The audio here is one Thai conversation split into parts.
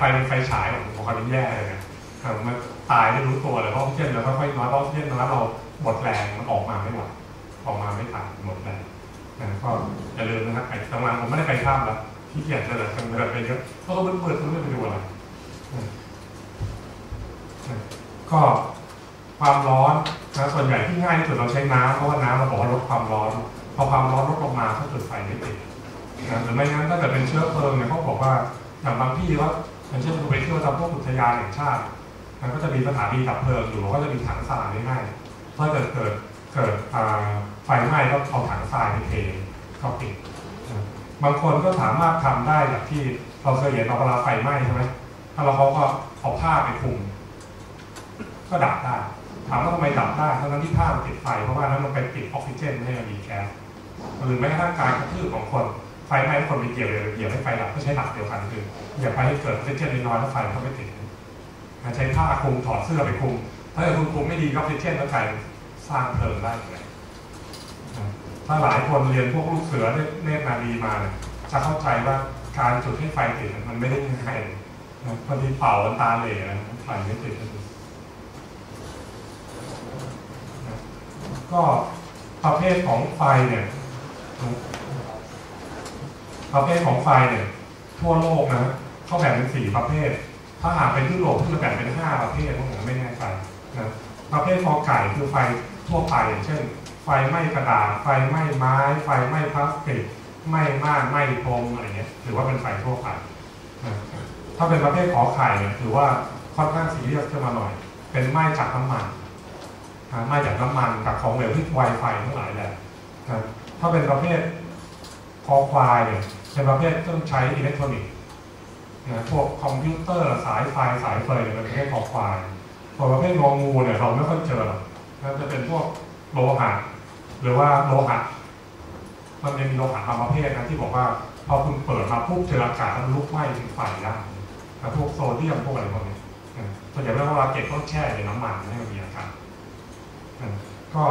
ไฟเป็นไฟฉายของของคนแย่เลยนะมันตายไม่รู้ตัวเลยเพราะออกซิเจนเราค่อยๆน้อยเพราะออกซิเจนน้อยเราหมดแรงมันออกมาไม่หมดออกมาไม่ทันหมดแรงนะก็อย่าลืมนะครับไอ้กลางวันผมไม่ได้ไปข้ามแล้วที่เกียจเลยกลางเดินไปเยอะเพราะก็มืดๆไม่ไปดูอะไรก็ความร้อนนะส่วนใหญ่ที่ง่ายที่สุดเราใช้น้ำเพราะว่าน้ำเราบอกว่าลดความร้อนพอความร้อนลดลงมาก็จุดไฟไม่ติดนะหรือไม่งั้นถ้าเกิดเป็นเชื้อเพลิงเนี่ยเขาบอกว่าอย่างบางที่ว่า อย่างเช่นเราไปเที่ยวตามพวกอุทยานแห่งชาติ มันก็จะมีสถานีดับเพลิงอยู่ก็จะมีถังทรายง่ายๆถ้าเกิดเกิดเกิดไฟไหม้ก็เอาถังทรายไปเทเข้าปิดบางคนก็สามารถทำได้แบบที่เราเคยเห็นเราเวลาไฟไหม้ใช่ไหมถ้าเราเขาก็เอาผ้าไปคลุมก็ดับได้ถามว่าทำไมดับได้ทั้งที่ผ้ามันติดไฟเพราะว่านั้นมันไปติดออกซิเจนให้มันมีแก๊สหรือแม้กระทั่งการกระทืบของคน ไฟไหม้คนไปเกี่ยวเลยเกี่ยวให้ไฟดับก็ใช้หลักเดียวกันคืออย่าไปให้เกิดออกซิเจนน้อยแล้วไฟมันก็ไม่ติดใช้ผ้าคลุมถอดเสื้อไปคลุม ถ้าเกิดคุณคลุมไม่ดีออกซิเจนก็กลายสร้างเพลิงได้เลยถ้าหลายคนเรียนพวกลูกเสือเนตรนารีมาเนี่ยจะเข้าใจว่าการจุดให้ไฟติดมันไม่ได้ง่ายพอดีเป่าตาเหล่ไฟไม่ติดก็ประเภทของไฟเนี่ย ประเภทของไฟเนี่ยทั่วโลกนะเขาแบ่งเป็นสี่ประเภท ถ้าหากเป็นยุโรปที่จะแบ่งเป็นห้าประเภทผมไม่แน่ใจนะประเภทฟอไก่คือไฟทั่วไปอย่างเช่น ไฟไหม้กระดาษ ไฟไหม้ไม้ ไฟไหม้พลาสติกไหม้ม่านไหม้พรมอะไรเงี้ยถือว่าเป็นไฟทั่วไปนะถ้าเป็นประเภทขอไข่เนี่ยถือว่าค่อนข้างซีเรียสขึ้นมาหน่อย เป็นไหม้จากน้ำมันไหมาจากน้ำมันกับของเหลวที่ไวไฟทั้งหลายแหละถ้าเป็นประเภทคอควายเนี่ย เป็นประเภทต้องใช้อิเล็กทรอนิกส์นะพวกคอมพิวเตอร์สายไฟสายเฟยเนี่ยเป็นประเภทคอควายส่วนประเภทงองูเนี่ยเราไม่ค่อยเจอหรอกนั่นจะเป็นพวกโลหะหรือว่าโลหะมันจะมีโลหะบางประเภทนะที่บอกว่าพอคุณเปิดมาปุ๊บเจออากาศมันลุกไหม้ถึงไฟได้พวกโซเดียมพวกอะไรพวกนี้ส่วนใหญ่เวลาเก็บต้องแช่ในน้ำมันให้มันมีอากาศก็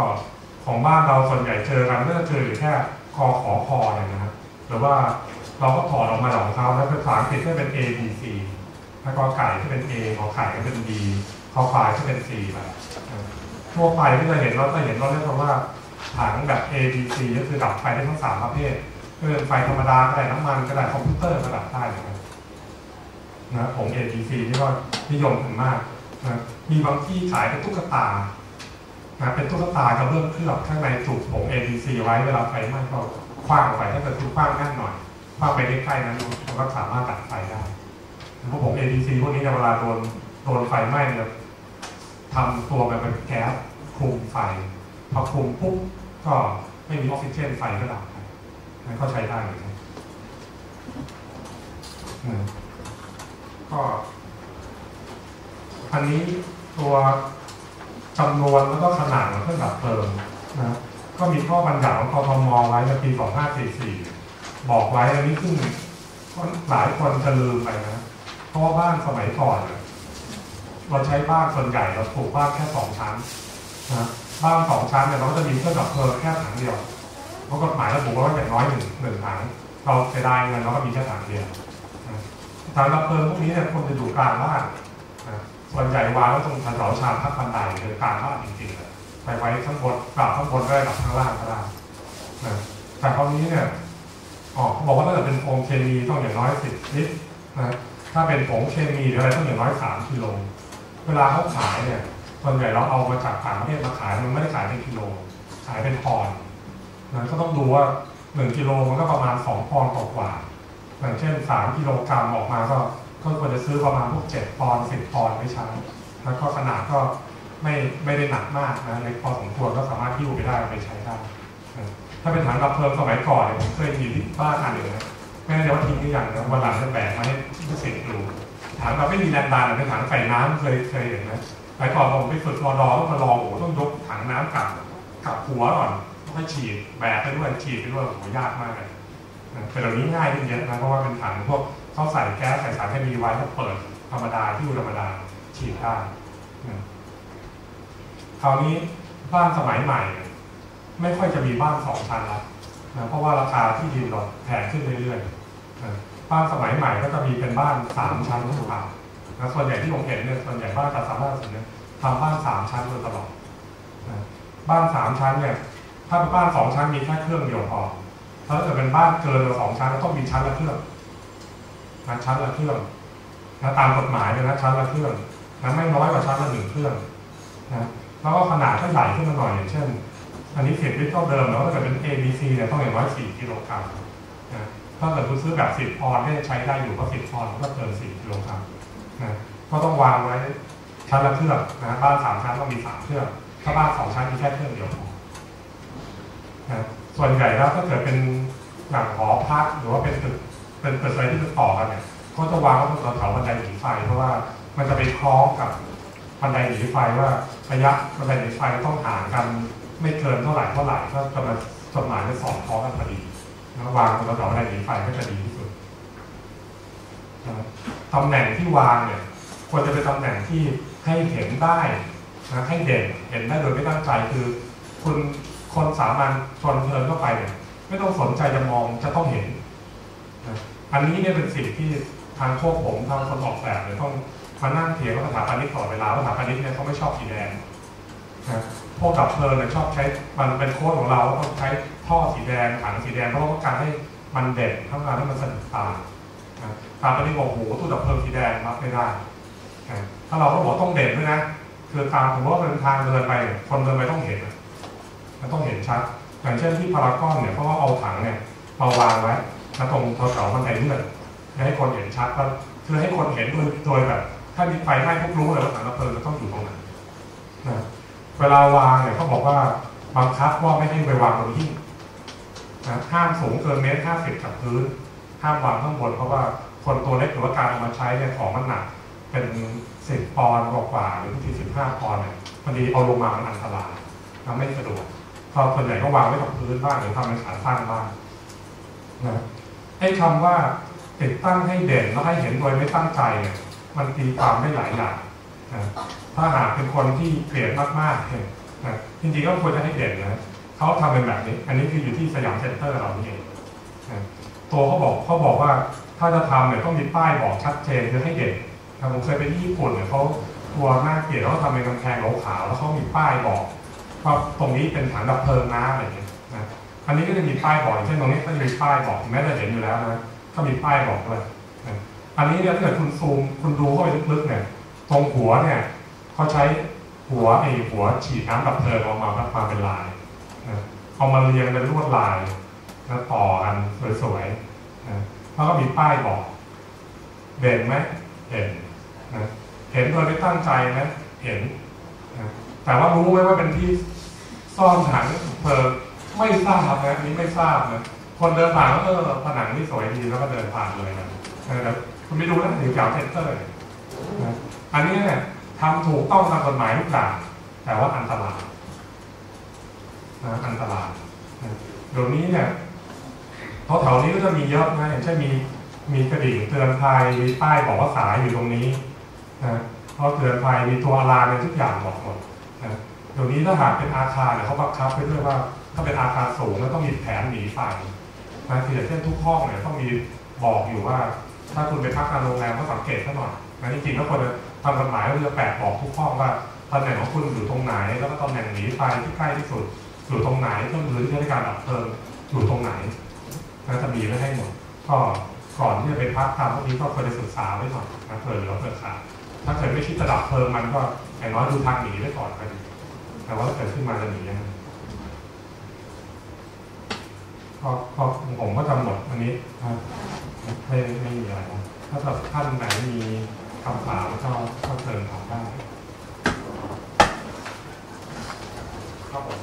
ของบ้านเราส่วนใหญ่เจอกันก็จะเจอแค่คอขอคอเนี่ยนะครับหรือว่า เราก็ถอดออกมาของเขาแล้วเป็นภาษาอังกฤษก็เป็น A B C แล้วก็ไก่ก็เป็น A ขอไข่ก็เป็น B ขอควายก็เป็น C ไปทั่วไปที่เราเห็นเราจะเห็นเราเรียกว่าถังแบบ A B C ก็คือดับไฟได้ทั้งสามประเภทก็เป็นไฟธรรมดาก็ได้น้ำมันก็ได้คอมพิวเตอร์ก็ดับได้นะผม A B C นี่ก็นิยมกันมากนะมีบางที่ขายเป็นตุ๊กตานะเป็นตุ๊กตากระเบื้องเคลือบข้างในจุกผง ABC ไว้เวลาไฟไหม้ก็คว้างออกไปถ้าเกิดคุณคว้างแน่นหน่อย คว้างไปใกล้ๆนั้นมันก็สามารถตัดไฟได้พวกผง ABC พวกนี้เวลาโดนโดนไฟไหม้เนี่ยทำตัวมันเป็นแก๊สคุมไฟพอคุมปุ๊บก็ไม่มีออกซิเจนไฟก็ดับนั่นก็ใช้ได้เลยก็อันนี้ตัวจำนวนแล้วก็ขนาดของเครื่องดับเพลิงนะก็มีข้อบัญญัติของกทมไว้ในปี 2544 บอกไว้อันนี้ซึ่งหลายคนจะลืมไปนะเพราะว่าบ้านสมัยก่อนเราใช้บ้านส่วนใหญ่เราปลูกบ้านแค่สองชั้นนะบ้านสองชั้นเนี่ยเราก็จะมีเครื่องดับเพลิงแค่ถังเดียวเพราะกฎหมายระบุว่าอย่างน้อยหนึ่งหนึ่งถังเราเสียดายเงินเราก็มีแค่ถังเดียวถังดับเพลิงพวกนี้เนี่ยควรจะอยู่กลางบ้านส่วนใหญ่วางไว้ตรงแถวชานพักบันไดหรือกลางบ้านจริงๆเลยไปไว้ข้างบนกลับข้างบนได้กับข้างล่างก็ได้แต่คราวนี้เนี่ย อ๋อเขาบอกว่าถ้าเกิดเป็นโฟมเคมีต้องอย่างน้อยสิบลิตรนะถ้าเป็นผงเคมีหรืออะไรต้องอย่างน้อยสามกิโลเวลาเขาขายเนี่ยส่วนใหญ่เราเอามาจากต่างประเทศมาขายมันไม่ได้ขายเป็นกิโล ขายเป็นปอนด์นะก็ต้องดูว่าหนึ่งกิโลมันก็ประมาณสองปอนด์กว่าอย่างเช่นสามกิโลกรัมออกมาก็ก็ควรจะซื้อประมาณพวกเจ็ดปอนด์สิบปอนด์ไม่ใช้แล้วก็ขนาดก็ไม่ไม่ได้หนักมากนะเล็กพอสมควรก็สามารถที่อยู่ไปได้ไปใช้ได้ ถ้าเป็นถังดับเพลิงสมัยก่อนเนี่ยผมเคยมีที่บ้านอันหนึ่งนะแม่เดี๋ยวทิ้งนี่อย่างนะวันหลังจะแบกมาให้ผู้สิทธิ์ดูถังเราไม่มีแรงดันเป็นถังใส่น้ำเคยเคยเห็นนะสมัยก่อนผมไปฝึกรอรอต้องมาลองโอ้ต้องยกถังน้ำกลับกลับหัวก่อนต้องให้ฉีดแบกไปด้วยฉีดไปด้วยโอ้ยากมากเลยแต่เดี๋ยวนี้ง่ายขึ้นเยอะนะเพราะว่าเป็นถังพวกเขาใส่แก๊สใส่สารเคมีไว้แล้วเปิดธรรมดาที่ธรรมดาฉีดได้คราวนี้บ้านสมัยใหม่ ไม่ค่อยจะมีบ้านสองชั้นล้วนะเพราะว่าราคาที่ดินเราแพงขึ้นเรื่อยๆนะบ้านสมัยใหม่ก็จะมีเป็นบ้านสามชั้นขึ้นไปนะส่วนใหญ่ที่ผมเห็นเนี่ยส่วนใหญ่บ้านจัดสรรบ้านจัดสรรเนี่ยทำบ้านสามชั้นโดยตลอดนะบ้านสามชั้นเนี่ย ถ้าเป็นบ้านสองชั้นมีแค่เครื่องเดียวพอถ้าเกิดเป็นบ้านเกินกว่าสองชั้นก็ต้องมีชั้นละเครื่องนะชั้นละเครื่องนะตามกฎหมายเลยนะชั้นละเครื่องนะไม่น้อยกว่าชั้นละหนึ่งเครื่องนะแล้วก็ขนาดก็ใหญ่ขึ้นมาหน่อยอย่างเช่น อันนี้สิบลิตรเท่าเดิมแล้วถ้าเกิดเป็น A B C เนี่ยต้องอย่างน้อยสี่กิโลกรัมนะถ้าเกิดคุณซื้อแบบสิบออนเนี่ยใช้ได้อยู่ก็สิบออนก็เกินสี่กิโลกรัมนะก็ต้องวางไว้ชั้นละเครื่องนะบ้านสามชั้นต้องมีสามเครื่องถ้าบ้านสองชั้นมีแค่เครื่องเดียวพอนะส่วนใหญ่แล้วถ้าเกิดเป็นอย่างหอพักหรือว่าเป็นตึกเป็นตึกอะไรที่ติดต่อกันเนี่ยก็จะวางไว้บนแถวบันไดหนีไฟ เพราะว่ามันจะไปคล้องกับบันไดหนีไฟว่าระยะบันไดหนีไฟต้องห่างกัน ไม่เกินเท่าไหร่เท่าไหร่ก็จะมาจดหมายจะสอดคล้องกันพอดีนะวางบนแถวบันไดหนีไฟก็จะดีที่สุดนะตำแหน่งที่วางเนี่ยควรจะเป็นตำแหน่งที่ให้เห็นได้นะให้เด่นเห็นได้โดยไม่ตั้งใจคือ คุณคนสามัญชนเพลินเข้าไปเนี่ยไม่ต้องสนใจจะมองจะต้องเห็นนะอันนี้เนี่ยเป็นสิ่งที่ทางพวกผมทางคนออกแบบเนี่ยต้องมานั่งเถียงกับสถาปนิกตลอดเวลาว่าสถาปนิกเนี่ยเขาไม่ชอบสีแดง นะพวกดับเพลิงเนี่ยชอบใช้มันเป็นโค้ดของเราว่าต้องใช้ท่อสีแดงถังสีแดงเพราะว่าต้องการให้มันเด่นต้องการให้มันสะดุดตานะสถาปนิกบอกโอ้โหตู้ดับเพลิงสีแดงรับไม่ได้ถ้าเราก็บอกต้องเด่นด้วยนะคือตามผมว่าเป็นทางเดินไปคนเดินไปต้องเห็นมันต้องเห็นชัด อย่างเช่นที่พารากอนเนี่ยเพราะว่าเอาถังเนี่ยมาวางไว้แล้วตรงแถวๆบันไดเลื่อนให้คนเห็นชัดว่าคือให้คนเห็นโดยโดยแบบ ถ้ามีไฟไหม้พวกรู้เลยว่าถังดับเพลิงจะต้องอยู่ตรงไหนนะ เวลาวางเนี่ยเขาบอกว่าบังคับว่าไม่ให้ไปวางบนหิ้งนะห้ามสูงเกินเมตรห้าสิบจากพื้นห้ามวางข้างบนเพราะว่าคนตัวเล็กหรือว่าการเอามาใช้เนี่ยของมันหนักเป็นสิบปอนด์กว่าหรือบางทีสิบห้าปอนด์เนี่ยบางทีเอาลงมามันอันตรายทำไม่สะดวกพอส่วนใหญ่ก็วางไว้กับพื้นบ้างหรือทำเป็นขาตั้งบ้างนะไอ้คำว่าติดตั้งให้เด่นแล้วให้เห็นโดยไม่ตั้งใจเนี่ยมันตีความได้หลายอย่าง ถ้าหากเป็นคนที่เกลียดมากๆเนี่ยนะจริงๆก็ควรจะให้เด่นนะเขาทำเป็นแบบนี้ อันนี้คืออยู่ที่สยามเซ็นเตอร์เราเองตัวเขาบอกเขาบอกว่าถ้าจะทำเนี่ยต้องมีป้ายบอกชัดเจนคือให้เด่นผมเคยไปที่ญี่ปุ่นเนี่ยเขาตัวหน้าเกลียดแล้วก็ทำเป็นกำแพงขาวๆแล้วเขามีป้ายบอกว่าตรงนี้เป็นถังดับเพลิงนะอะไรอย่างเงี้ยนะอันนี้ก็จะมีป้ายบอกอย่างเช่นตรงนี้ก็จะมีป้ายบอกแม้จะเห็นอยู่แล้วนะก็มีป้ายบอกด้วยอันนี้เนี่ยถ้าเกิดคุณซูมคุณดูเข้าไปลึกๆเนี่ย ตรงหัวเนี่ยเขาใช้หัวไอ้หัวฉีดน้ำดับเพลิงออกมามาเป็นลายนะเอามาเรียงเป็นลวดลายนะต่อกันสวยๆนะแล้วก็มีป้ายบอกเด่นไหมเห็นนะเห็นโดยไม่ตั้งใจนะเห็นนะแต่ว่ารู้ไหมว่าเป็นที่ซ่อนถังเพลิงไม่ทราบนะนนี้ไม่ทราบนะคนเดินผ่านก็เออผนังนี่สวยดีแล้วก็เดินผ่านเลยนะแต่คุณไม่ดูนะถึงแถวเซ็นเตอร์นะ อันนี้เนี่ยทำถูกต้องตามกฎหมายทุกอย่างแต่ว่าอันตรายนะอันตรายเดี๋ยวนี้เนี่ยเพราะแถวนี้ก็จะมีเยอะนะอย่างเช่นมีมีกระดิ่งเตือนภัยมีป้ายบอกว่าสายอยู่ตรงนี้นะเพราะเตือนภัยมีตัวอลามในทุกอย่างบอกหมดนะเดี๋ยวนี้ถ้าหากเป็นอาคารเนี่ยเขาบังคับไปด้วยว่า ถ้าเป็นอาคารสูงแล้วต้องมีแผนหนีไฟนะคืออย่างเช่นทุกห้องเนี่ยต้องมีบอกอยู่ว่า ถ้าคุณไปพักในโรงแรมก็สังเกตซะหน่อย นะจริงๆแล้วควรจะทำกฎหมายก็จะแปะบอกทุกห้องว่าตำแหน่งของคุณอยู่ตรงไหน แล้วก็ตำแหน่งหนีไฟที่ใกล้ที่สุดอยู่ตรงไหนเครื่องมือที่ใช้ในการดับเพลิงอยู่ตรงไหนนะจะมีไว้ให้หมดก็ก่อนที่จะไปพักทำพวกนี้ก็ควรจะศึกษาไว้หน่อยนะเผื่อเหลือเผื่อขาดถ้าเกิดไม่คิดจะดับเพลิงมันก็อย่างน้อยดูทางหนีไว้ก่อนก็ดีแต่ว่าถ้าเกิดขึ้นมาจะหนียังไงก็ก็ผมก็จำหมดอันนี้ไม่ไม่มีอะไรถ้าท่านไหนมี คำถามก็ก็เชิญถามได้ครับผม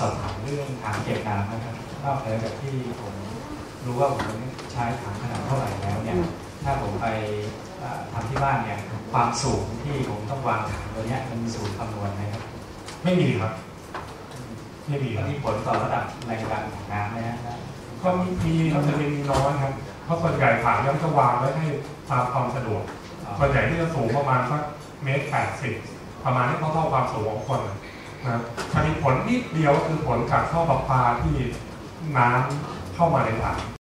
สอบถามเรื่องถังเก็บน้ำนะครับนอกเหนือจากที่ผมรู้ว่าผมใช้ถังขนาดเท่าไหร่แล้วเนี่ย ถ้าผมไปเอ่อทำที่บ้านเนี่ยความสูงที่ผมต้องวางถังตัวเนี้ยมันมีสูตรคำนวณไหมครับ ไม่มีครับ ไม่มีคมัรันบมีผลต่อระดับ ก็มีครับจะมีมีน้อยครับเพราะส่วนใหญ่ถังเนี่ยมันจะวางไว้ให้ตามความสะดวกส่วนใหญ่ที่จะสูงประมาณสักเมตรแปดสิบประมาณนี้เท่าเท่าความสูงของคนนะนะจะมีผลนิดเดียวคือผลจากท่อประปาที่น้ำเข้ามาในถัง